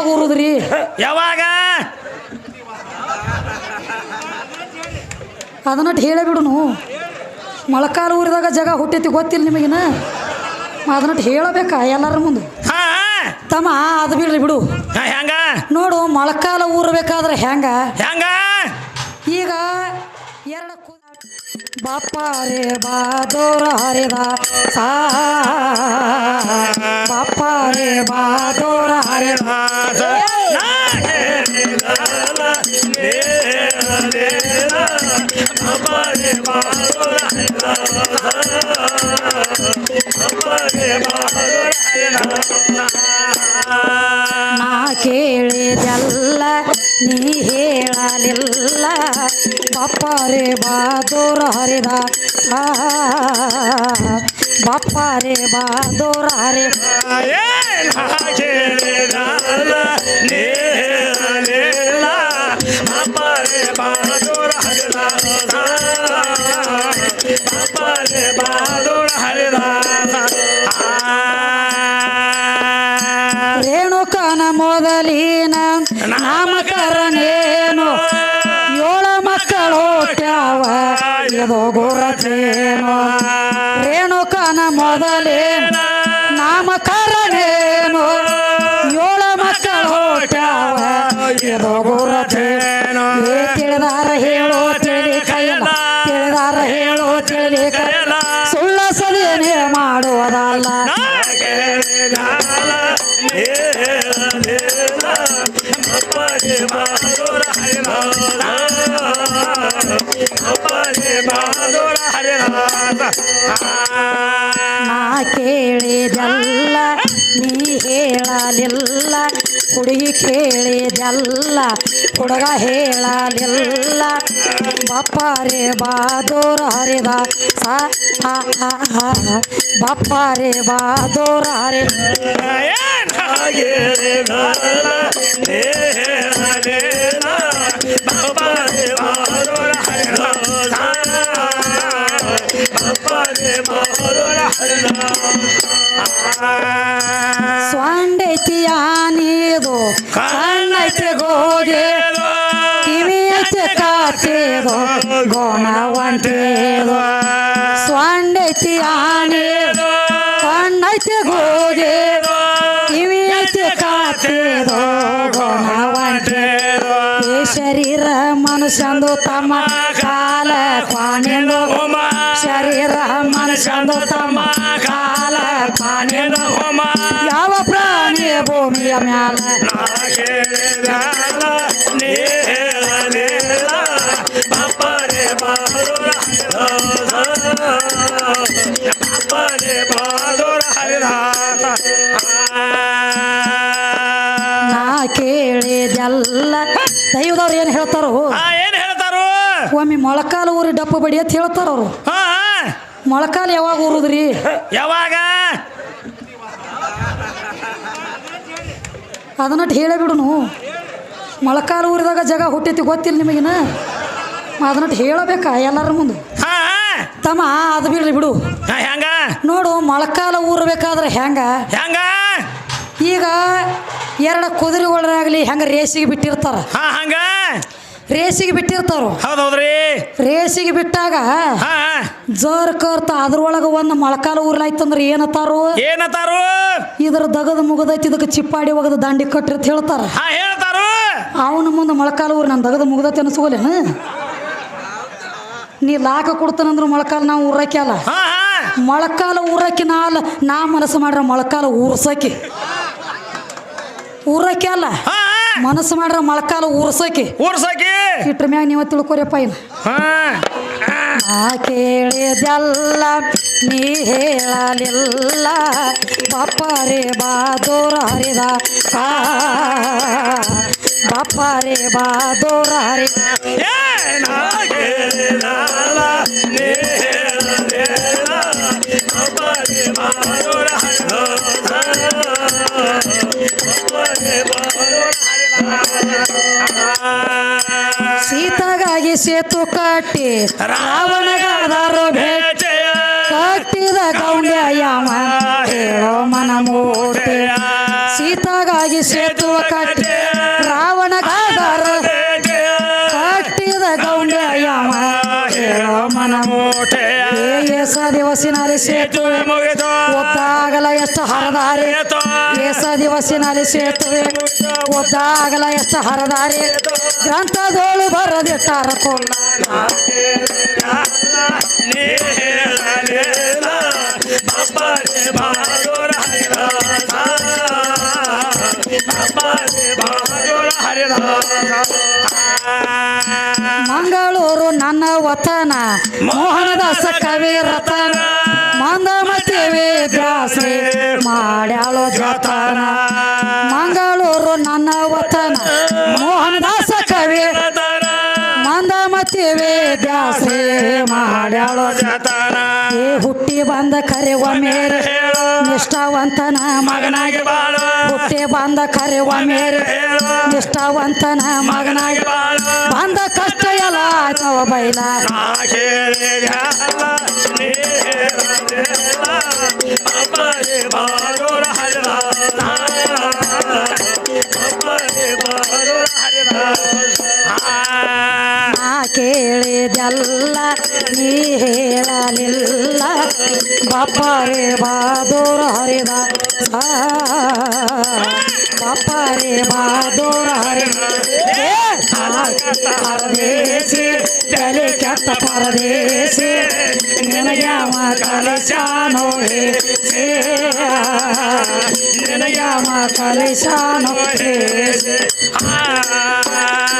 ಯಾವಾಗ ಊರುದ್ರಿ? ಯಾವಾಗ? ಅದನ್ನಟ್ಟು ಹೇಳೇ ಬಿಡುನು. ಮೊಳಕಾಲು ಊರಿದಾಗ ಜಗ ಹುಟ್ಟೈತಿ ಗೊತ್ತಿಲ್ಲ ನಿಮಗಿನ? ಅದನ್ನಟ್ಟು ಹೇಳಬೇಕಾ ಎಲ್ಲರ ಮುಂದೆ? ತಮ್ಮ ಅದು ಬಿಡ್ರಿ ಬಿಡು. ಹೆಂಗ? ನೋಡು ಮೊಳಕಾಲ ಊರಬೇಕಾದ್ರೆ ಹೆಂಗ? ಹೆಂಗ? ಈಗ ಎರಡು ಬಾಪ ರೇ ಬಾದೋರ ಹರಿದ ಸಾ ಬಾಪ ರೇ ಬಾದೋರ ಹರಿದ ಸಾ ಬಾಪ ರೇ ಬಾದೋರ ಹರಿ ರೇಣುಕನ ಇದು ಗುರತೇನು? ರೇಣುಕನ ಮೊದಲೇನು ನಾಮಕರಣೇನು? ಏಳು ಮಕ್ಕಳು ಹುಟ್ಟ್ಯಾವ ಇದು ಗುರತೇನು? ಏ ತಿಳಿದಾರ ಹೇಳೋ ತಿಳಿ ಕೈಲ ತಿಳಿದಾರ ಹೇಳೋ ತಿಳಿ ಕೈಲ ಸುಳ್ಳ ಸದೇನೆ ಮಾಡುವುದಲ್ಲ ನಾ ಕೇಳಿದಲ್ಲ ನೀ ಹೇಳಲಿಲ್ಲ. ಹುಡುಗಿ ಕೇಳಿದಲ್ಲ ಹುಡುಗ ಹೇಳಲಿಲ್ಲ. ಬಪ್ಪಾರೆ ಬಾದೋರ ಹರಿದ ಸಾ ಆ, ಆ, ಆ, ಬಪ್ಪಾರೆ ಬಾದೋರ ಹರಿ ಸ್ವಾಂಡೈತಿ ಆನಿದು ಕಣ್ಣೈತಿ ಗೋಗೆ ಕಿವಿ ಐತಿ ಕಾತಿದು ಗೋಣ ಒಂಟೇದು ಸ್ವಾಂಡೈತಿ ಆನಿದು ಕಣ್ಣೈತಿ ಗೋಗೆ ಕಿವಿ ಐತಿ ಕಾತಿದು ಗೋಣ ಒಂಟೇದು ಈ ಶರೀರ ಮನುಷ್ಯಂದು ತಮ್ಮ ಕಾಲ ಕ್ವಾಣಿಂದು ಶರೀರ ಮನುಷ್ಯಂದು ತಮ್ಮ ಕಾಲ ಹೋಮ. ಯಾವ ಪ್ರಾಣಿ ಭೂಮಿಯ ಮ್ಯಾಲ? ನಾ ಕೇಳಿದೆಲ್ಲ. ದೈವದವ್ರು ಏನು ಹೇಳ್ತಾರೋ? ಏನ್ ಹೇಳ್ತಾರೋ? ಒಮ್ಮೆ ಮೊಳಕಾಲು ಊರಿ ಡಪ್ಪು ಬಡಿ ಅಂತ ಹೇಳ್ತಾರ ಅವರು ಮೊಳಕಾಲು ಯಾವಾಗ ಊರುದ್ರಿ? ಯಾವಾಗ? ಅದನ್ನಟ್ಟು ಹೇಳೇ ಬಿಡುನು. ಮೊಳಕಾಲು ಊರಿದಾಗ ಜಾಗ ಹುಟ್ಟೈತಿ ಗೊತ್ತಿಲ್ಲ ನಿಮಗಿನ? ಅದನ್ನಟ್ಟು ಹೇಳಬೇಕಾ ಎಲ್ಲರ ಮುಂದೆ. ತಮ್ಮ ಅದು ಬಿಡ್ರಿ ಬಿಡು. ಹೆಂಗ? ನೋಡು ಮೊಳಕಾಲ ಊರಬೇಕಾದ್ರೆ ಹೆಂಗ? ಹೆಂಗ? ಈಗ ಎರಡು ಕುದುರೆಗಳಾಗಲಿ ಹೆಂಗೆ ರೇಸಿಗೆ ಬಿಟ್ಟಿರ್ತಾರ. ಹಂಗ? ರೇಸಿಗೆ ಬಿಟ್ಟಿರ್ತಾರ ಹೌದ್ ಹೌದ್ರಿ ರೇಸಿಗೆ ಬಿಟ್ಟಾಗ ಹಾ ಜೋರ್ ಕರ್ತ ಅದ್ರೊಳಗೆ ಒಂದು ಮೊಳಕಾಲ ಊರ್ಲಾಯ್ತಂದ್ರ ಏನತ್ತಾರು ಏನತ್ತಾರು ಇದ್ರ ದಗದ ಮುಗದೈತಿ ಇದಕ್ಕೆ ಚಿಪ್ಪಾಡಿ ಒಗದ ದಾಂಡಿ ಕಟ್ರಿ ಅಂತ ಹೇಳ್ತಾರ. ಹಾ ಹೇಳ್ತಾರು. ಅವನ ಮುಂದೆ ಮೊಳಕಾಲ ಊರು ನನ್ನ ದಗದ ಮುಗದೈತಿ ಅನ್ಸ್ಕೋಲೇನ ನೀ ಲಾಕ ಕೊಡ್ತಾನಂದ್ರ ಮೊಳಕಾಲ ನಾವು ಊರಕ್ಕೆಲ್ಲ ಹಾ ಹಾ. ಮೊಳಕಾಲ ಊರಕ್ಕೆ ನಾ ಅಲ್ಲ ನಾ ಮನಸ್ಸು ಮಾಡ್ರ ಮೊಳಕಾಲ ಊರ್ಸಕ್ಕೆ. ಊರಕ್ಕೆ ಅಲ್ಲ. ಹಾ ಮನಸ್ಸು ಮಾಡ್ರ ಮೊಳಕಾಲ ಉರ್ಸಕಿ. ಊರ್ಸಕಿ ಇಟ್ರ ಮ್ಯಾಗ ನೀವ ತಿಳ್ಕೊರಿಯಪ್ಪ ಇಲ್ಲ ಹಾ. ನಾ ಕೇಳಿದೆಲ್ಲ ನೀ ಹೇಳಲಿಲ್ಲ. ಬಾಪಾರೆ ಬಾದೋರ ಹರಿದ ಆ, ಬಾಪಾರೆ ಬಾದೋರ ಹರಿದ ಸೀತಾಗಾಗಿ ಸೇತು ಕಟ್ಟಿ ರಾವಣಗಾದರು ಬೇಚೆಯ ಕಟ್ಟಿದ ಗೌಂಡ್ಯ ಯಾಮ. ಹೇಳೋ ಮನ ಮೂರ್ತಿ. ಸೀತಾಗಾಗಿ ಸೇತು ದಿವಸಿನಲ್ಲಿ ಸೇತುವೆ ಮುಗಿದು ಒದ್ದಾಗಲ ಎಷ್ಟು ಹರದಾರಿ. ಏಸ ದಿವಸಿನಲ್ಲಿ ಸೇತುವೆ ಒದ್ದಾಗಲ ಎಷ್ಟು ಹರದಾರಿ. ಗ್ರಂಥದೋಳು ಬರದಿಟ್ಟಾರ ಕೊಲ್ಲ ಮಂಗಳೂರು ನನ್ನ ವತನ. ಮೋಹನದಾಸ ಕವಿ ರತನ. ಮಂದಮತಿವಿ ದಾಸರಿ ಮಾಡ್ಯಾಳು ಜತನ. ಮಂಗಳೂರು ನನ್ನ ವತನ. ಮೋಹನದಾಸ ಕವಿ. ಮಂದಮತಿವಿ ದಾಸರಿ ಮಾಡ್ಯಾಳು ಜತನ. ಏ ಹುಟ್ಟಿ ಬಂದ ಕರೆವ ಮೇರೆ. ನಿಷ್ಠಾವಂತನ ಮಗನಾಗಿ ಬಾಳು. ಹುಟ್ಟಿ ಬಂದ ಕರೆವ ಮೇರೆ. ನಿಷ್ಠಾವಂತನ ಮಗನಾಗಿ ಬಂದ ಕಷ್ಟ ಎಲ್ಲ ಆಯ್ತವ ಬೈಲ. ಕೇಳಿದೆಲ್ಲ ನೀ ಹೇಳಲಿಲ್ಲ. ಬಪ್ಪರೆ ಬಾದೂರ ಹರಿದ ಬಪ್ಪರೆ ಬಾದೂರ ಹರಿದ ಪರದೇಶಿ ತಲೆ ಕೆಟ್ಟ ಪರದೇಶಿ. ನಿನಗ್ಯಾವ ಕಲಿಸಾನೋ ಹೇ ಸೇ ನಿನಗ್ಯಾವ ಕಲಿಸಾನೋ ಹೇ ಆ